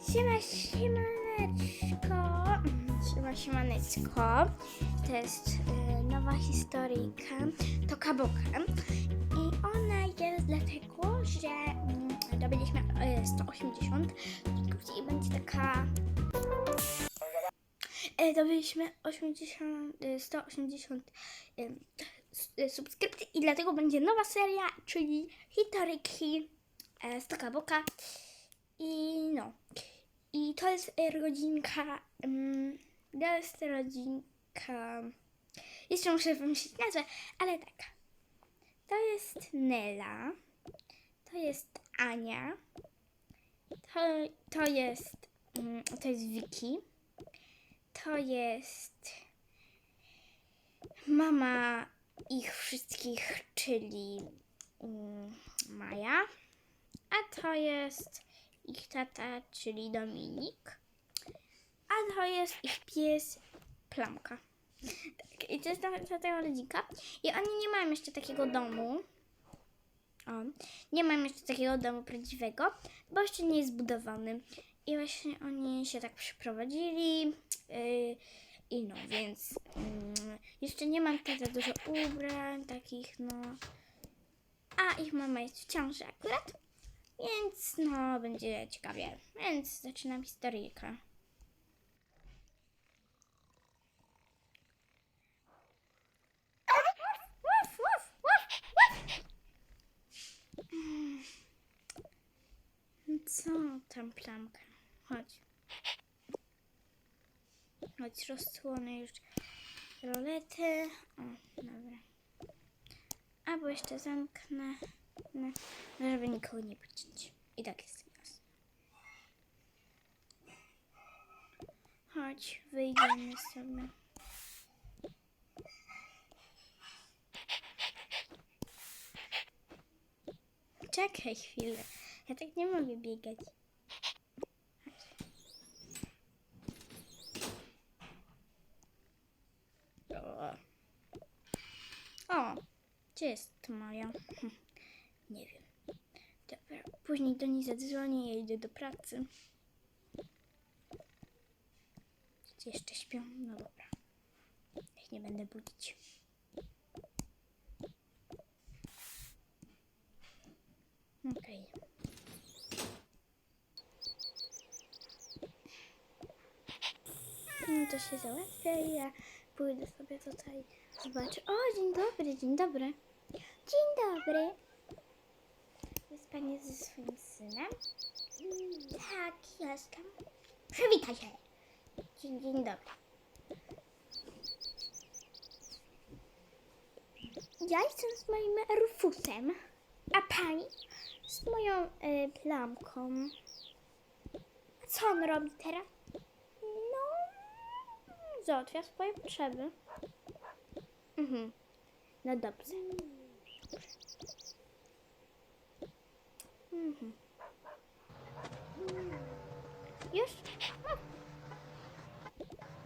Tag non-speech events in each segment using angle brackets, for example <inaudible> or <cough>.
Siema, siemaneczko. Siema, siemaneczko. To jest e, nowa historyjka. To kaboka. I ona jest dlatego, że mm, dobyliśmy e, 180. I będzie taka... E, dobyliśmy 80, e, 180 e, s- e, subskrypcji i dlatego będzie nowa seria, czyli historyjki e, z Tokaboka. I no. I to jest e, rodzinka. Um, to jest rodzinka. Jeszcze muszę wymyślić nazwę, ale tak. To jest Nela. To jest Ania. To, to jest. mm, to jest Vicky. To jest. Mama ich wszystkich, czyli mm, Maja. A to jest ich tata, czyli Dominik. A to jest ich pies Plamka. Tak, I to jest ta, ta, ta rodzinka. I oni nie mają jeszcze takiego domu. O, nie mają jeszcze takiego domu prawdziwego, bo jeszcze nie jest zbudowany. I właśnie oni się tak przyprowadzili. Yy, I no, więc mm, jeszcze nie mam tak za dużo ubrań, takich no. A ich mama jest w ciąży akurat. Więc no, będzie ciekawie. Więc zaczynam historyjkę. Mm. Co tam plamka? Chodź. Chodź, rozsłonę już rolety. O, dobra. Albo jeszcze zamknę, no, żeby nikogo nie budzić. I tak jest jasne. Chodź, wyjdziemy sobie. Czekaj chwilę. Ja tak nie mogę biegać. O. Gdzie jest? Hm, Nie wiem. Dobra, później do niej zadzwonię, ja idę do pracy. Jeszcze śpią? No dobra. Nie będę budzić. Okej. No to się załatwia i ja pójdę sobie tutaj zobaczę. O, dzień dobry, dzień dobry. Dzień dobry. Jest pani ze swoim synem? Tak, jestem. Przywitaj się. Dzień, dzień dobry. Ja jestem z moim Rufusem, a pani z moją y, plamką. A co on robi teraz? No, załatwia swoje potrzeby. Mhm. No dobrze. Mhm. Już? No.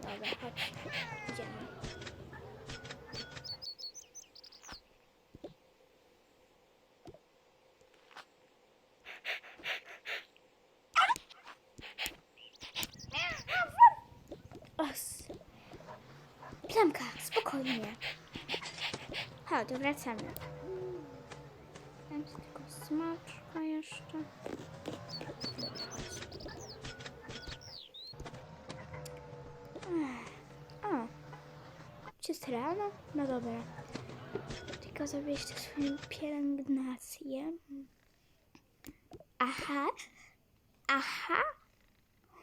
Dobra, chodź. Idziemy. Os. Plamka, spokojnie. Chodź, wracamy. Rano? No dobra. Tylko zrobię jeszcze swoją pielęgnację. Aha, aha.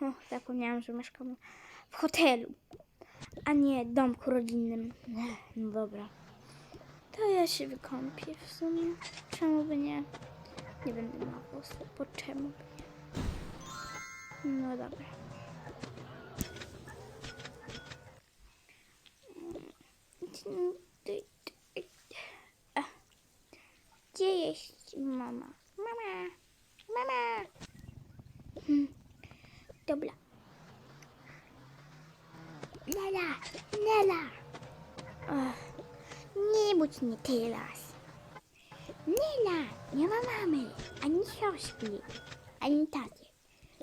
O, zapomniałam, że mieszkam w hotelu, a nie domku rodzinnym. No dobra. To ja się wykąpię w sumie. Czemu by nie? Nie będę miała włosów, bo czemu by nie? No dobra. Gdzie jest mama? Mama! Mama! Hmm. Dobra. Nela! Nela! Nie budź mnie teraz. Nela! Nie ma mamy, ani siostry, ani taty.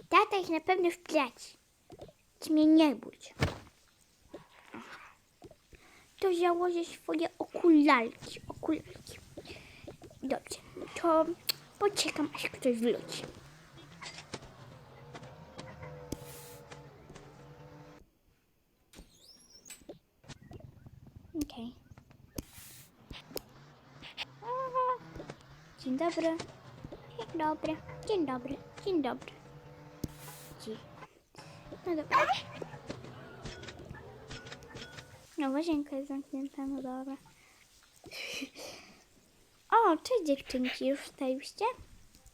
Tata ich na pewno wplaci. Ty mnie nie budź. Aha. To założę swoje okularki. Okularki. Dobrze, to poczekam aż ktoś wróci. Okej. Dzień dobry. Dzień dobry. Dzień dobry. Dzień dobry. Dzień. No dobra. No łazienka jest zamknięta, no dobra. <laughs> O, cześć dziewczynki, już wstałyście?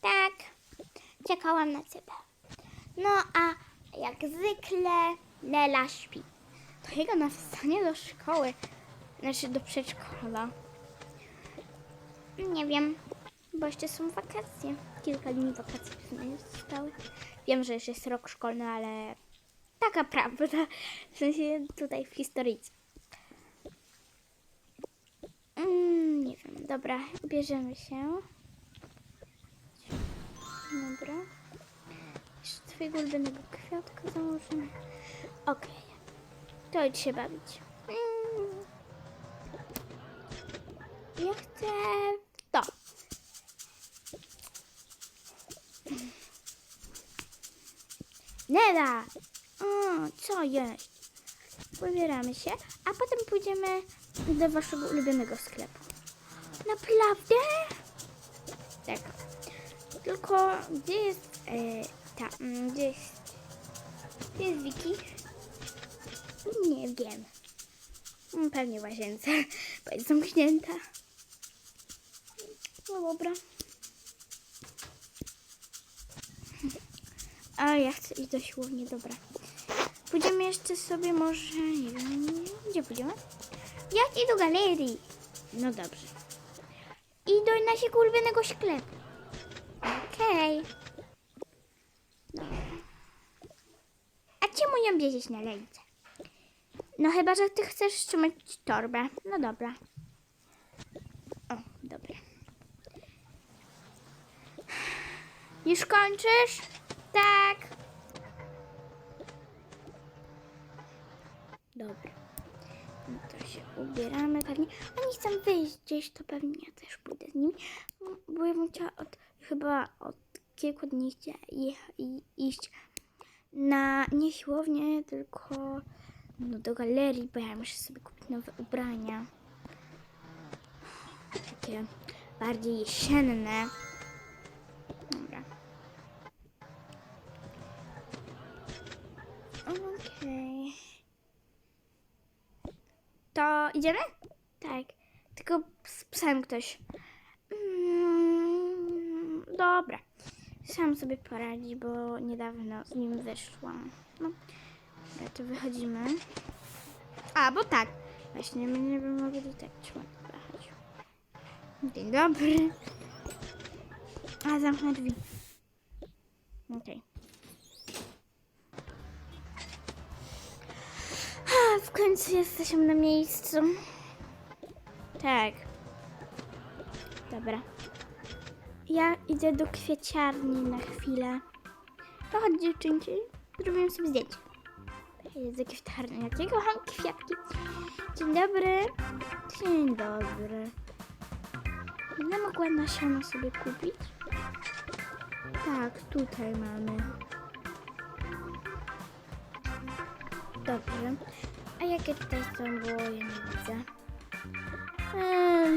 Tak. Czekałam na ciebie. No a jak zwykle Lela śpi. To jego napisanie do szkoły, znaczy do przedszkola. Nie wiem, bo jeszcze są wakacje. Kilka dni wakacji w zostały. Wiem, że już jest rok szkolny, ale taka prawda. <laughs> W sensie tutaj w historyjce. Mm, nie wiem, dobra, bierzemy się. Dobra. Jeszcze twojego ulubionego kwiatka założymy. Okej. To idź się bawić. Mm. Ja chcę to. Neda! O, co jest? Wybieramy się, a potem pójdziemy do waszego ulubionego sklepu. Naprawdę? Tak. Tylko gdzie jest e, ta, mm, gdzie jest, gdzie jest Wiki? Nie wiem. Mm, Pewnie w łazience, <laughs> bo jest zamknięta. No dobra. A ja chcę iść do siłowni, dobra. Pójdziemy jeszcze sobie może, nie wiem, gdzie pójdziemy? Ja chcę do galerii. No dobrze. I do naszego ulubionego sklepu. Okej. Dobra. A czemu ją bierzesz na ręce? No chyba, że ty chcesz trzymać torbę. No dobra. O, dobra. Już kończysz? Tak. Dobra. No to się ubieramy pewnie. Oni chcą wyjść gdzieś, to pewnie ja też pójdę z nimi. Bo ja bym chciała od, chyba od kilku dni chciała iść na nie siłownię, tylko no, do galerii, bo ja muszę sobie kupić nowe ubrania. Takie bardziej jesienne. Dobra. Okej. To idziemy? Tak. Tylko psem ktoś. Mm, dobra. Sam sobie poradzi, bo niedawno z nim wyszłam. No. Dobra, to wychodzimy. A, bo tak. Właśnie, my nie będziemy mogli chodź. Dzień dobry. A, zamknę drzwi. Okej. A, W końcu jesteśmy na miejscu. Tak. Dobra. Ja idę do kwieciarni na chwilę. To chodź dziewczynki, zrobię sobie zdjęcie. Jest do kwieciarni. Jakiego mam kwiatki? Dzień dobry. Dzień dobry. Będę mogła nasiona sobie kupić? Tak, tutaj mamy. Dobrze. A jakie tutaj są, bo ja nie widzę.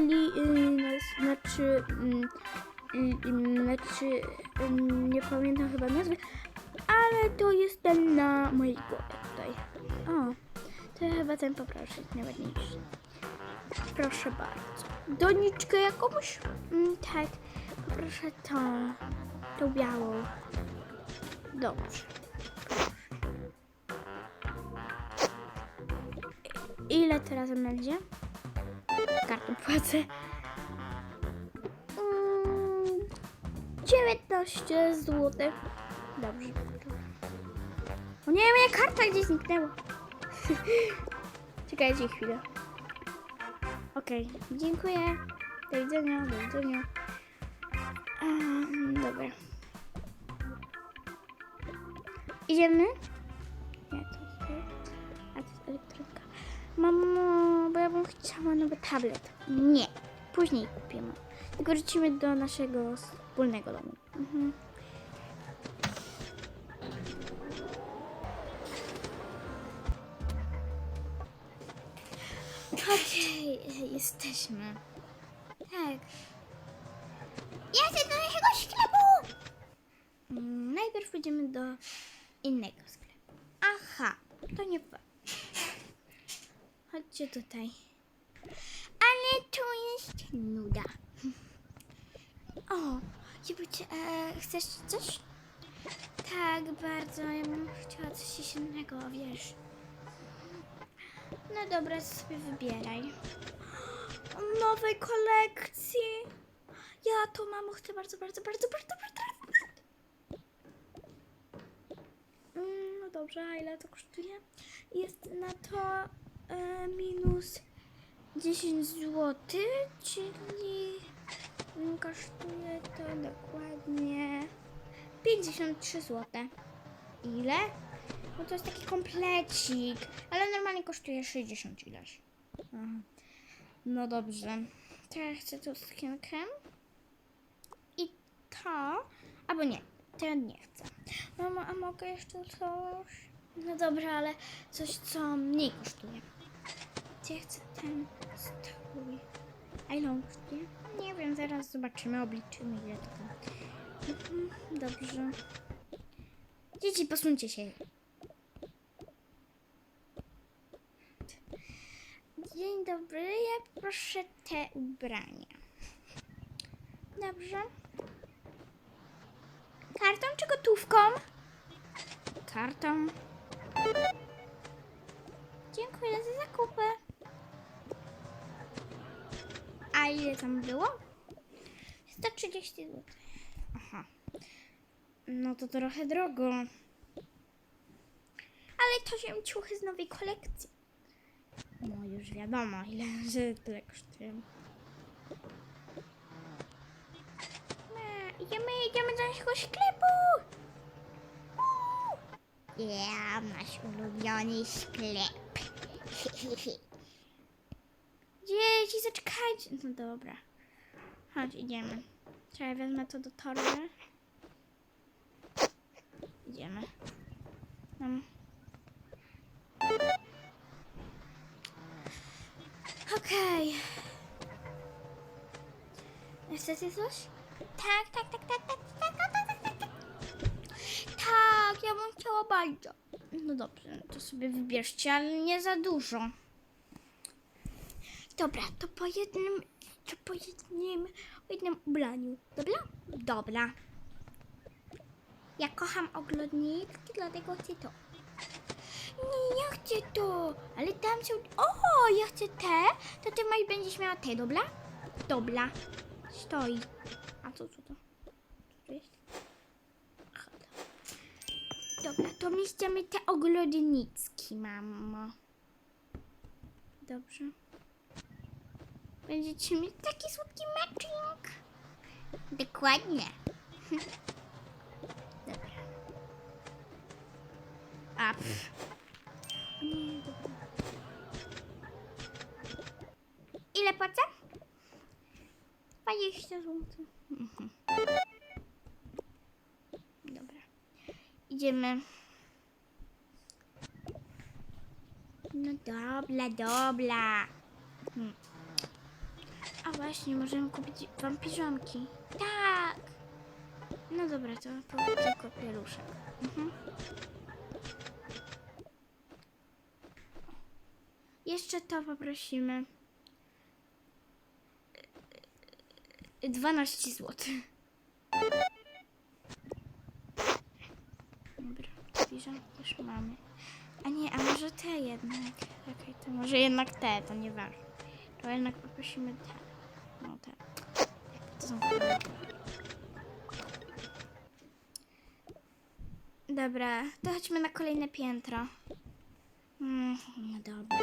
Li, y, nas- znaczy, mm, y, znaczy, y, nie pamiętam chyba nazwy, ale to jest ten na mojej głowie tutaj. O, to chyba ten poproszę, najładniejszy. Proszę bardzo. Doniczkę jakąś? Mm, tak, poproszę tą, tą białą. Dobrze. Ile teraz będzie? Kartą płacę. Mm, 19 zł. Dobrze. O nie, moja karta gdzieś zniknęła. <laughs> Czekajcie chwilę. Okej, dziękuję. Do widzenia, do widzenia. Em, dobra. Idziemy? Mamo, bo ja bym chciała nowy tablet. Nie, później kupimy. Tylko wrócimy do naszego wspólnego domu. Mhm. Okej, jesteśmy. Tak. Ja chcę do naszego sklepu! Mm, Najpierw pójdziemy do innego sklepu. Aha, to nie. Chodźcie tutaj. Ale tu jest nuda. <laughs> O, Jibucie, e, chcesz coś? Tak, bardzo. Ja bym chciała coś innego, wiesz. No dobra, sobie wybieraj. Nowej kolekcji. Ja to mamo chcę bardzo, bardzo, bardzo, bardzo, bardzo. bardzo. Mm, No dobrze, a ile to kosztuje? Jest na to e, minus 10 zł, czyli kosztuje to dokładnie 53 zł. Ile? No to jest taki komplecik, ale normalnie kosztuje 60 ileś. Aha. No dobrze. Ja chcę tą sukienkę. I to. Albo nie, ja nie chcę. Mamo, a mogę jeszcze coś? No dobra, ale coś, co mniej kosztuje. Gdzie chcę ten strój? A ile on? Nie wiem, zaraz zobaczymy, obliczymy ile to. Mhm, dobrze. Dzieci, posuńcie się. Dzień dobry, ja proszę te ubrania. Dobrze. Kartą czy gotówką? Kartą. Dziękuję za zakupy. A ile tam było? 130 zł. Aha. No to trochę drogo. Ale to są ciuchy z nowej kolekcji. No już wiadomo, ile <laughs> że tyle kosztują. Ma, Idziemy, idziemy do naszego sklepu! Ja, nasz ulubiony sklep. <laughs> Dzieci, zaczekajcie. No dobra. Chodź, idziemy. Czekaj, wezmę to do torby. Idziemy. Um. Okej. Chcecie coś? Tak, tak, tak, tak, tak, tak, tak, tak, tak, tak, tak. Ja bym chciała bardzo. No dobrze, to sobie wybierzcie, ale nie za dużo. Dobra, to po jednym, to po jednym, po jednym ubraniu. Dobra? Dobra. Ja kocham oglądniki, dlatego chcę to. Nie, ja chcę to, ale tam są... O, ja chcę te, to ty Maj będziesz miała te, dobra? Dobra. Stoi. A co, co to? Co to jest? Dobra, to my chcemy te oglądnicki, mamo. Dobrze. Będziecie mieć taki słodki matching. Dokładnie. <laughs> Dobra. A. Ile płacę? 20 zł. Mhm. Dobra. Idziemy. No dobra, dobra. Hmm. A właśnie, możemy kupić wam piżamki. Tak. No dobra, to tylko pieluszek. Mhm. Jeszcze to poprosimy. 12 zł. Dobra, piżamki już mamy. A nie, a może te jednak. Czekaj, to może jednak te, to nieważne. To jednak poprosimy te. No te. To są. Dobra, to chodźmy na kolejne piętro. Mm, no dobra.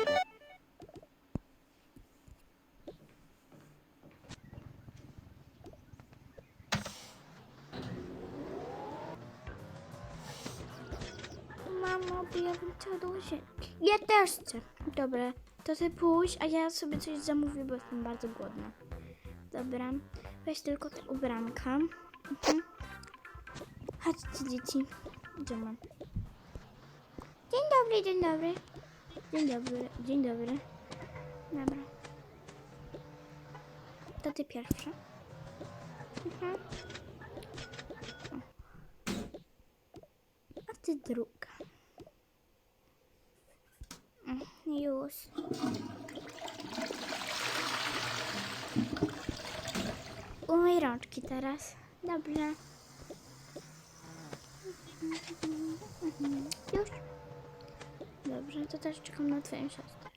mamo, ja bym chciała łazienki. Ja też chcę. Dobra, to ty pójdź, a ja sobie coś zamówię, bo jestem bardzo głodna. Dobra, weź tylko te ubranka. Mhm. Chodźcie dzieci. Idziemy. Dzień dobry, dzień dobry. Dzień dobry, dzień dobry. Dobra. To ty pierwsza. Mhm. A ty druga. Mm, Już. Umyj rączki teraz. Dobrze. Już. Dobrze, to też czekam na twoją siostrę.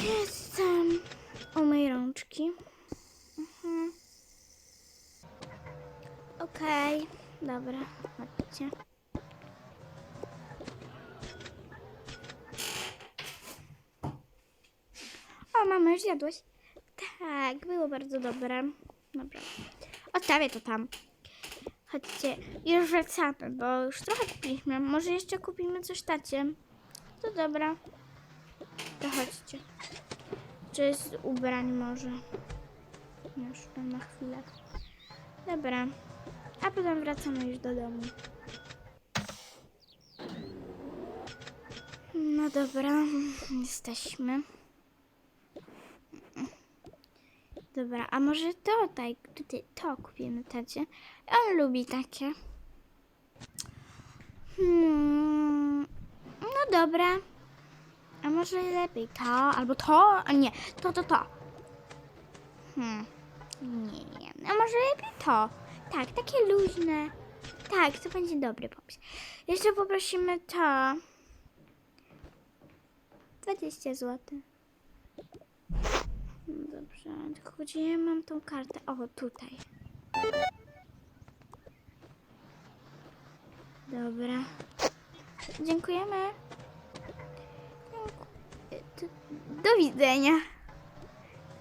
Jestem. Umyj rączki. Mhm. Okej, dobra, chodźcie. O, mama, już jadłeś? Tak, było bardzo dobre. Dobra. Odstawię to tam. Chodźcie, już wracamy, bo już trochę kupiliśmy. Może jeszcze kupimy coś tacie. To dobra. To chodźcie. Czy z ubrań może? Jeszcze na chwilę. Dobra. A potem wracamy już do domu. No dobra, jesteśmy. Dobra, a może to tutaj, tutaj to kupimy tacie. On lubi takie. Hmm, no dobra. A może lepiej to, albo to, a nie, to, to, to. Hmm, nie, nie, a może lepiej to. Tak, takie luźne. Tak, to będzie dobry pomysł. Jeszcze poprosimy to. 20 zł. No dobrze, tylko gdzie ja mam tą kartę? O, tutaj. Dobra. Dziękujemy. Dzięku- Do, widzenia.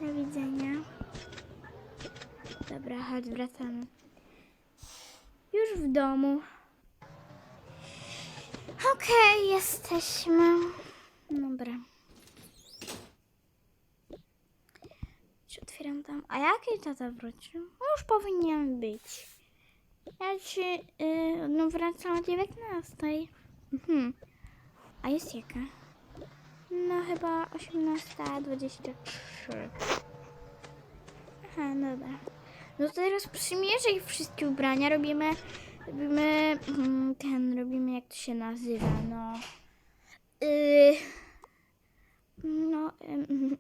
Do widzenia. Dobra, chodź, wracamy. Już w domu. Okej, jesteśmy. Dobra. A jaki tata wrócił? No już powinien być. Ja ci yy, no wracam o 19. Mhm. A jest jaka? No chyba 18.23. Aha, dobra. No teraz przymierzę wszystkie ubrania. Robimy, robimy mm, ten, robimy jak to się nazywa, no. Yy, no, mm.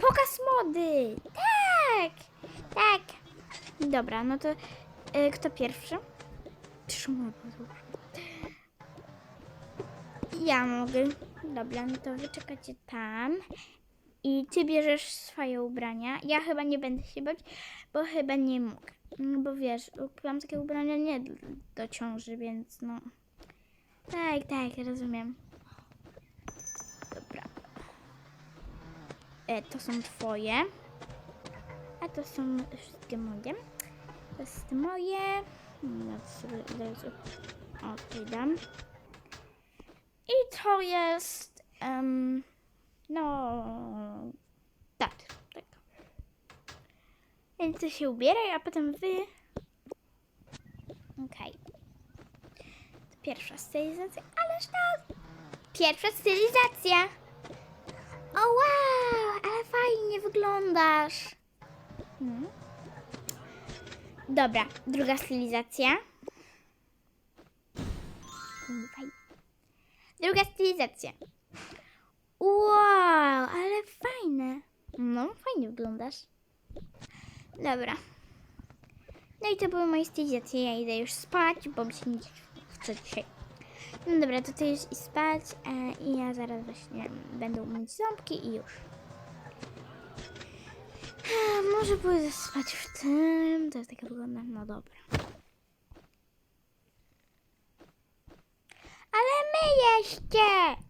Pokaz mody! Tak! Tak! Dobra, no to y, kto pierwszy? Trzymaj dobrze. Ja mogę. Dobra, no to wy czekacie tam. I ty bierzesz swoje ubrania. Ja chyba nie będę się bać, bo chyba nie mogę. No bo wiesz, kupiłam takie ubrania nie do ciąży, więc no. Tak, tak, rozumiem. Dobra. E, to są twoje. A to są wszystkie moje. To jest moje. No, sobie. O, dam. I to jest. em, no. Tak, tak. Więc się ubieraj, a potem wy. Okej. To Pierwsza stylizacja, ależ to. Pierwsza stylizacja. O wow, ale fajnie wyglądasz. Hmm. Dobra, druga stylizacja. Druga stylizacja. Wow, ale fajne. No, fajnie wyglądasz. Dobra. No i to były moje stylizacje. Ja idę już spać, bo mi się nie chce dzisiaj. No dobra, ty już i spać e, i ja zaraz właśnie będę umyć ząbki i już. E, Może pójdę spać w tym. To jest taka wygląda. No dobra. Ale my jeszcze!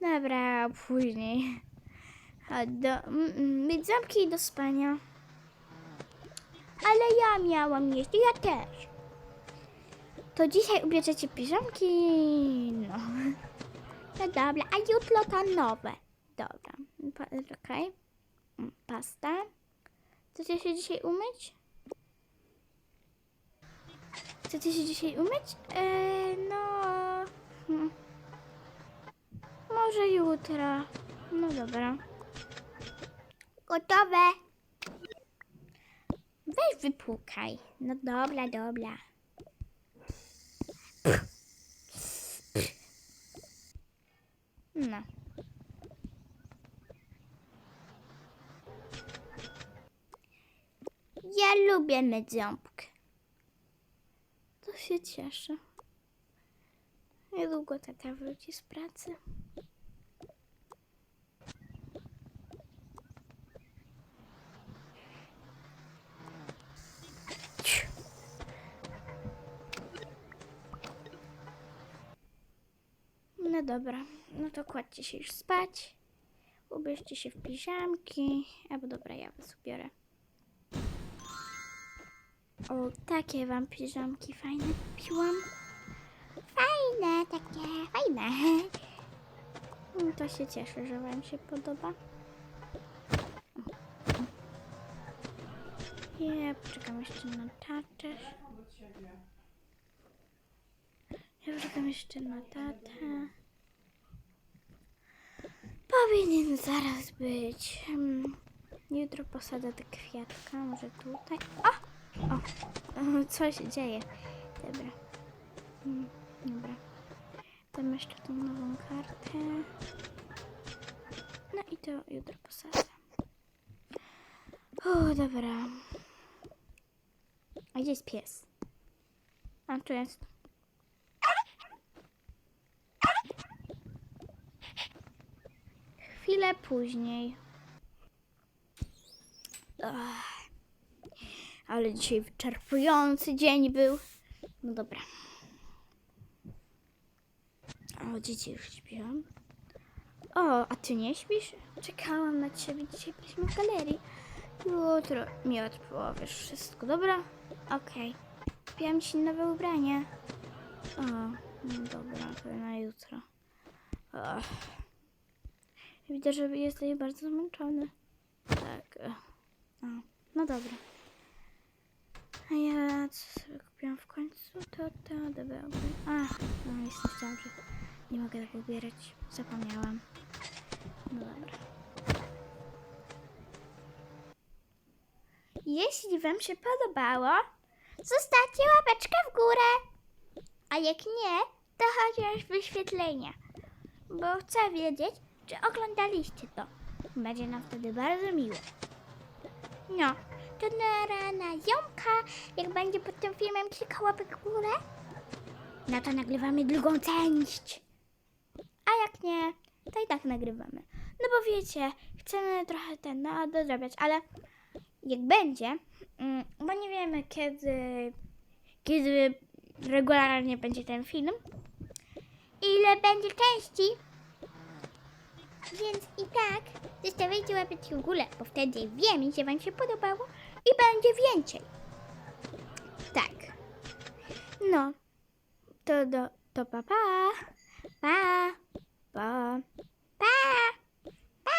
Dobra, później. A do, mm, mieć zamki do spania. Ale ja miałam jeść, ja też. To dzisiaj ubierzecie piżamki, no. No dobra, a jutro to nowe. Dobra, okej. Mm, Pasta. Chcecie się dzisiaj umyć? Chcecie się dzisiaj umyć? Eee, no... Hmm. Może jutro. No dobra. Gotowe. Weź wypłukaj. No dobra, dobra. No. Ja lubię ząbkę. To się cieszę. Niedługo tata wróci z pracy. Dobra, no to kładźcie się już spać. Ubierzcie się w piżamki. Albo dobra, ja was ubiorę. O, takie wam piżamki fajne kupiłam. Fajne, takie fajne. No to się cieszę, że wam się podoba. Ja poczekam jeszcze na tatę. Ja poczekam jeszcze na tatę. Powinien zaraz być. Hmm. Jutro posadzę te kwiatka, może tutaj. O! Co się dzieje? Dobra. Mm, Dobra. Tam jeszcze tą nową kartę. No i to jutro posadzę. O, dobra. A gdzie jest pies? A, tu jest. Chwilę później. Ale dzisiaj wyczerpujący dzień był. No dobra. O, dzieci już śpią. O, a ty nie śpisz? Czekałam na ciebie. Dzisiaj byliśmy w galerii. Jutro mi odpowiesz wszystko, dobra? Okej. Kupiłam ci nowe ubranie. O, no dobra, to na jutro. Ach. Widzę, że jesteś bardzo zmęczony. Tak. e. O, no dobra. A ja co sobie kupiłam w końcu? To, to, dobra. A, no jest chciałam, że nie mogę tak ubierać. Zapomniałam. No dobra. Jeśli Wam się podobało, zostawcie łapeczkę w górę. A jak nie, to chociaż wyświetlenia. Bo chcę wiedzieć, czy oglądaliście to. Będzie nam wtedy bardzo miło. No, to na rana ziomka, jak będzie pod tym filmem kilka łapek w górę, no to nagrywamy drugą część. A jak nie, to i tak nagrywamy. No bo wiecie, chcemy trochę ten, no, dodrabiać, ale jak będzie, mm, bo nie wiemy kiedy, kiedy regularnie będzie ten film, ile będzie części, więc i tak zostawiajcie łapeczki w górę, bo wtedy wiem, że Wam się podobało i będzie więcej. Tak. No. To do... To pa pa. Pa. Pa. Pa. Pa.